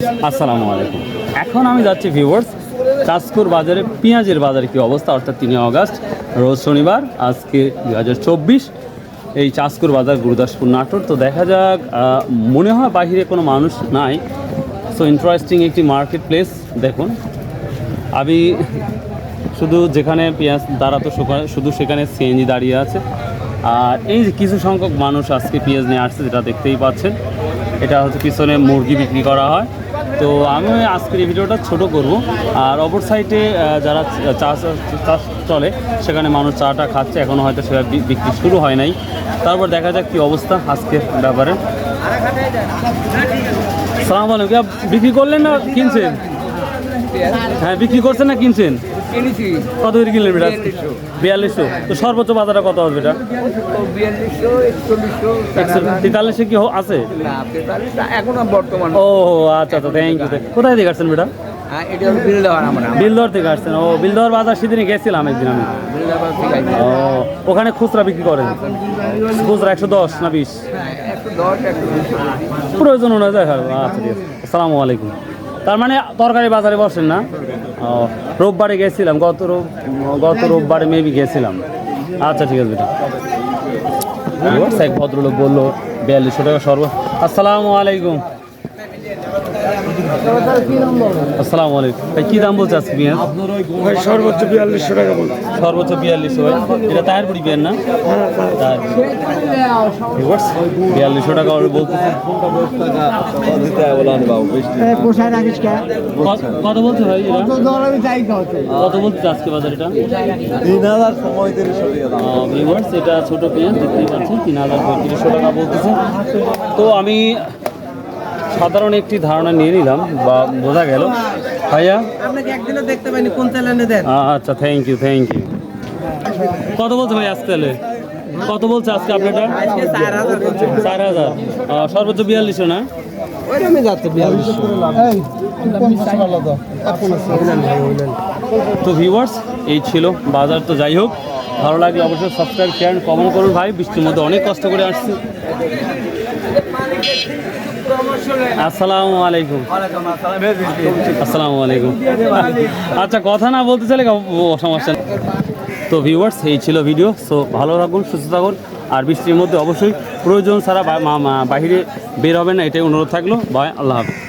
আসসালামু আলাইকুম। এখন আমি যাচ্ছি ভিউয়ার্স চাঁদপুর বাজারে পেঁয়াজের বাজারে কি অবস্থা? অর্থাৎ তিন আগস্ট রোজ শনিবার, আজকে দু হাজার চব্বিশ। এই চাঁদপুর বাজার গুরুদাসপুর নাটোর। তো দেখা যাক মনে হয় বাহিরে কোনো মানুষ নাই। সো ইন্টারেস্টিং একটি মার্কেট প্লেস দেখুন। আমি শুধু যেখানে পেঁয়াজ দাঁড়াতো সেখানে শুধু সেখানে সিএনজি দাঁড়িয়ে আছে। আর এই যে কিছু সংখ্যক মানুষ আজকে পেঁয়াজ নিয়ে আসছে, যেটা দেখতেই পাচ্ছেন। এটা হচ্ছে পিছনে মুরগি বিক্রি করা হয়। তো আমি আজকের এই ভিডিওটা ছোট করব। আর অপর সাইডে যারা চাষ চাষ চলে, সেখানে মানুষ চাটা খাচ্ছে। এখনও হয়তো সেটা বিক্রি শুরু হয় নাই। তারপর দেখা যাক কী অবস্থা আজকের ব্যাপারে। সালাম আলাইকুম। বিক্রি করলেন না কিনছেন? হ্যাঁ বিক্রি করছেন না কিনছেন? কিনেছি কত কিনলেন এটা বিয়াল্লিশশো। তো সর্বোচ্চ বাজারটা কত হবে এটা তেতাল্লিশে কি আছে? না তেতাল্লিশ বর্তমান। ও আচ্ছা আচ্ছা থ্যাংক ইউ কোথায় থেকে আসছেন বেটা? হ্যাঁ বিলদর থেকে আসছেন। ও বিলদর বাজার সেদিনে গেছিলাম একদিন আমি। আছে ও ওখানে খুচরা বিক্রি করেন? খুচরা একশো দশ না বিশ? হ্যাঁ বিশ। প্রয়োজন অনুযায়ী হয়। আচ্ছা ঠিক আছে। আসসালামু আলাইকুম। তার মানে তরকারি বাজারে বসেন না? রোববারে গেছিলাম, গত রোব গত রোববারে মেবি গেছিলাম। আচ্ছা ঠিক আছে এক ভদ্রলোক বলল, বিয়াল্লিশশো টাকা সর্ব আসসালামু আলাইকুম। আসসালামু আলাইকুম। ভাই কী দাম বলছে আজকে পেঁয়াজ ভাই সর্বোচ্চ বিয়াল্লিশশো টাকা সর্বোচ্চ বিয়াল্লিশশো ভাই। এটা পুরি না? বিয়াল্লিশশো টাকা ওরা কত- বলছে ভাই এটা? দর আমি যাই কত বলছে আজকে বাজার এটা? তিন হাজার পঁয়ত্রিশশো ভিউয়ার্স এটা ছোট পেঁয়াজ দেখতেই পাচ্ছেন তিন হাজার পঁয়ত্রিশশো টাকা বলতেছে। তো আমি সাধারণ একটি ধারণা নিয়ে নিলাম বা বোঝা গেল। ভাইয়া? আপনাকে একদিনও দেখতে পাইনি কোন চ্যানেলে দেন? আচ্ছা থ্যাংক ইউ থ্যাংক ইউ কত বলছে ভাই আজকে তাহলে? কত বলছে আজকে আপনারটা? চার হাজার সর্বোচ্চ বিয়াল্লিশশো না? যাচ্ছে বিয়াল্লিশশো তো। ভিউয়ার্স এই ছিল বাজার। তো যাই হোক ভালো লাগলে অবশ্যই সাবস্ক্রাইব শেয়ার কমেন্ট করুন ভাই। বৃষ্টির মধ্যে অনেক কষ্ট করে আসছি। আসসালামু আলাইকুম। আসসালামু আলাইকুম। আচ্ছা কথা না বলতে চাইলে সমস্যা। তো ভিউয়ার্স এই ছিল ভিডিও সো ভালো থাকুন, সুস্থ থাকুন, আর বৃষ্টির মধ্যে অবশ্যই প্রয়োজন ছাড়া বাহিরে বের হবে না, এটাই অনুরোধ থাকল। বা আল্লাহ হাফিজ।